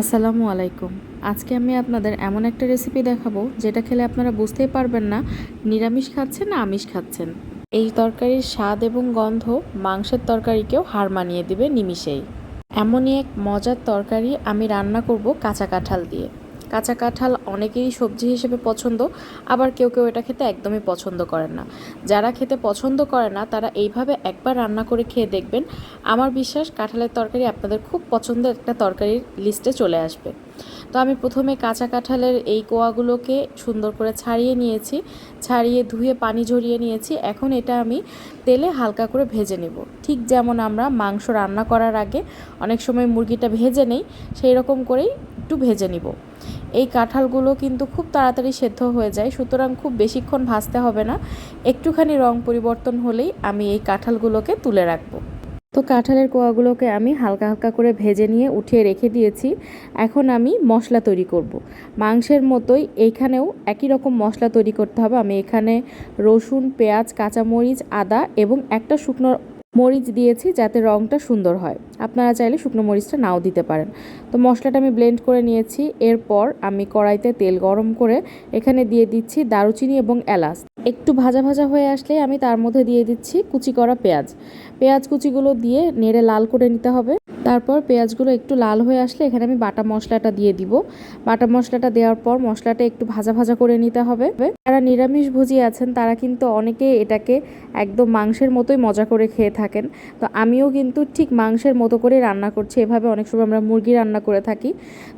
আসসালামু আলাইকুম। আজকে আমি আপনাদের এমন একটা রেসিপি দেখাবো যেটা খেলে আপনারা বুঝতেই পারবেন না, নিরামিষ খাচ্ছেন না আমিষ খাচ্ছেন। এই তরকারির স্বাদ এবং গন্ধ মাংসের তরকারিকেও হার মানিয়ে দিবে নিমিষেই। এমনই এক মজার তরকারি আমি রান্না করব কাঁচা কাঁঠাল দিয়ে। কাঁচা কাঁঠাল অনেকেরই সবজি হিসেবে পছন্দ, আবার কেউ কেউ এটা খেতে একদমই পছন্দ করেন না। যারা খেতে পছন্দ করে না, তারা এইভাবে একবার রান্না করে খেয়ে দেখবেন। আমার বিশ্বাস, কাঁঠালের তরকারি আপনাদের খুব পছন্দের একটা তরকারির লিস্টে চলে আসবে। তো আমি প্রথমে কাঁচা কাঁঠালের এই কোয়াগুলোকে সুন্দর করে ছাড়িয়ে নিয়েছি, ছাড়িয়ে ধুয়ে পানি ঝরিয়ে নিয়েছি। এখন এটা আমি তেলে হালকা করে ভেজে নেব। ঠিক যেমন আমরা মাংস রান্না করার আগে অনেক সময় মুরগিটা ভেজে নেই সেই রকম করেই একটু ভেজে নিব। এই কাঁঠালগুলো কিন্তু খুব তাড়াতাড়ি সেদ্ধ হয়ে যায়, সুতরাং খুব বেশিক্ষণ ভাজতে হবে না। একটুখানি রং পরিবর্তন হলেই আমি এই কাঁঠালগুলোকে তুলে রাখব। তো কাঁঠালের কোয়াগুলোকে আমি হালকা হালকা করে ভেজে নিয়ে উঠিয়ে রেখে দিয়েছি। এখন আমি মশলা তৈরি করব। মাংসের মতোই এইখানেও একই রকম মশলা তৈরি করতে হবে। আমি এখানে রসুন, পেঁয়াজ, কাঁচামরিচ, আদা এবং একটা শুকনো মরিচ দিয়েছি যাতে রঙটা সুন্দর হয়। আপনারা চাইলে শুকনো মরিচটা নাও দিতে পারেন। তো মশলাটা আমি ব্লেন্ড করে নিয়েছি। এরপর আমি কড়াইতে তেল গরম করে এখানে দিয়ে দিচ্ছি দারুচিনি এবং এলাচ। একটু ভাজা ভাজা হয়ে আসলে আমি তার মধ্যে দিয়ে দিচ্ছি কুচি করা পেঁয়াজ। পেঁয়াজ কুচিগুলো দিয়ে নেড়ে লাল করে নিতে হবে। তারপর পেঁয়াজগুলো একটু লাল হয়ে আসলে এখানে আমি বাটা মশলাটা দিয়ে দিব। বাটা মশলাটা দেওয়ার পর মশলাটা একটু ভাজা ভাজা করে নিতে হবে। যারা নিরামিষ ভুজি আছেন তারা কিন্তু অনেকে এটাকে একদম মাংসের মতোই মজা করে খেয়ে থাকেন। তো আমিও কিন্তু ঠিক মাংসের মতো করে রান্না করছি। এভাবে অনেক সময় আমরা মুরগি রান্না করে থাকি।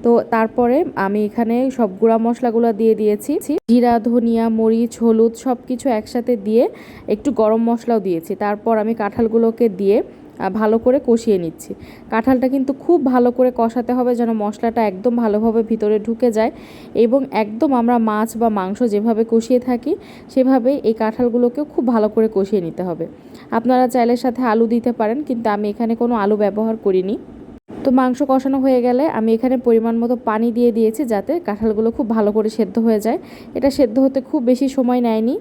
তো তারপরে আমি এখানে সব গুঁড়া মশলাগুলো দিয়ে দিয়েছি। জিরা, ধনিয়া, মরিচ, হলুদ সব কিছু একসাথে দিয়ে একটু গরম মশলাও দিয়েছি। তারপর আমি কাঁঠালগুলোকে দিয়ে ভালো করে কষিয়ে নিচ্ছি। কাঁঠালটা কিন্তু খুব ভালো করে কষাতে হবে যেন মশলাটা একদম ভালোভাবে ভিতরে ঢুকে যায় এবং একদম আমরা মাছ বা মাংস যেভাবে কষিয়ে থাকি সেভাবে এই কাঁঠালগুলোকেও খুব ভালো করে কষিয়ে নিতে হবে। আপনারা চাইলে সাথে আলু দিতে পারেন, কিন্তু আমি এখানে কোনো আলু ব্যবহার করিনি। তো মাংস কষানো হয়ে গেলে আমি এখানে পরিমাণ মতো পানি দিয়ে দিয়েছি যাতে কাঁঠালগুলো খুব ভালো করে সেদ্ধ হয়ে যায়। এটা সেদ্ধ হতে খুব বেশি সময় নেয়নি।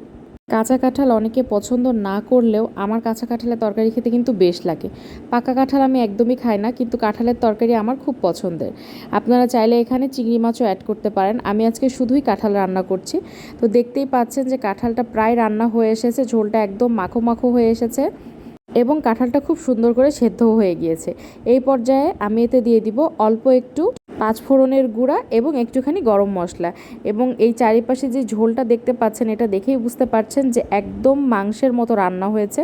কাঁচা কাঁঠাল অনেকে পছন্দ না করলেও আমার কাঁচা কাঁঠালের তরকারি খেতে কিন্তু বেশ লাগে। পাকা কাঁঠাল আমি একদমই খাই না, কিন্তু কাঁঠালের তরকারি আমার খুব পছন্দের। আপনারা চাইলে এখানে চিংড়ি মাছও অ্যাড করতে পারেন। আমি আজকে শুধুই কাঁঠাল রান্না করছি। তো দেখতেই পাচ্ছেন যে কাঁঠালটা প্রায় রান্না হয়ে এসেছে, ঝোলটা একদম মাখো মাখো হয়ে এসেছে। এবং কাঁঠালটা খুব সুন্দর করে সেদ্ধ হয়ে গিয়েছে। এই পর্যায়ে আমি এতে দিয়ে দিব অল্প একটু পাঁচ ফোড়নের গুঁড়া এবং একটুখানি গরম মশলা এবং এই চারিপাশে যে ঝোলটা দেখতে পাচ্ছেন এটা দেখেই বুঝতে পারছেন যে একদম মাংসের মতো রান্না হয়েছে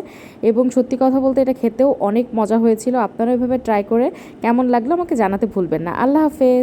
এবং সত্যি কথা বলতে এটা খেতেও অনেক মজা হয়েছিল। আপনারা এভাবে ট্রাই করে কেমন লাগল আমাকে জানাতে ভুলবেন না। আল্লাহ হাফেজ।